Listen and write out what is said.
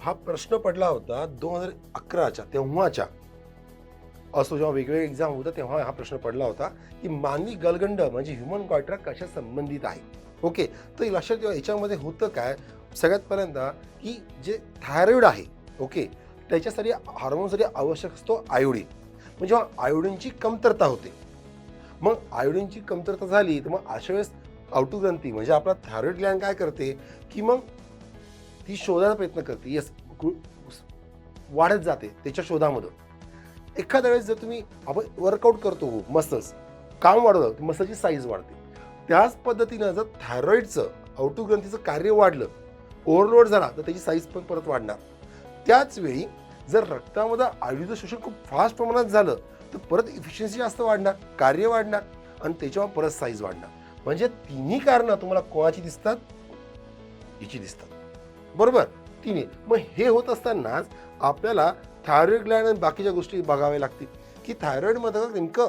हा प्रश्न पडला होता दोन हजार अकराच्या तेव्हाच्या. असो जेव्हा वेगवेगळे एक्झाम होतं तेव्हा हा प्रश्न पडला होता की मानवी गलगंड म्हणजे ह्युमन क्वायट्रा कशा संबंधित आहे? ओके तर लक्षात ठेवा याच्यामध्ये होतं काय? सगळ्यात पर्यंत की जे थायरॉइड आहे ओके त्याच्यासाठी हार्मोनसाठी आवश्यक असतो आयोडीन म्हणजे जेव्हा आयोडीनची कमतरता होते. मग आयोडीनची कमतरता झाली तर मग अशा वेळेस ग्रंथी म्हणजे आपला थायरॉइड ग्लँड काय करते? की मग ती शोधायचा प्रयत्न करते. यस वाढत जाते त्याच्या शोधामधून. एखाद्या वेळेस जर तुम्ही आपण वर्कआउट करतो हो, मसल्स काम वाढवलं मसलची साईज वाढते. त्याच पद्धतीनं जर थायरॉइडचं ग्रंथीचं कार्य वाढलं ओव्हरलोड झाला तर त्याची साईज पण परत वाढणार. त्याचवेळी जर रक्तामध्ये आयुर्वेद शोषण खूप फास्ट प्रमाणात झालं तर परत इफिशियन्सी जास्त वाढणार कार्य वाढणार आणि त्याच्यावर परत साईज वाढणार. म्हणजे तिन्ही कारणं तुम्हाला कोणाची दिसतात? हिची दिसतात. बरोबर? तिने मग हे होत असतानाच आपल्याला थायरॉइड ग्लँड आणि बाकीच्या गोष्टी बघाव्या लागतील. की थायरॉईडमध्ये नेमकं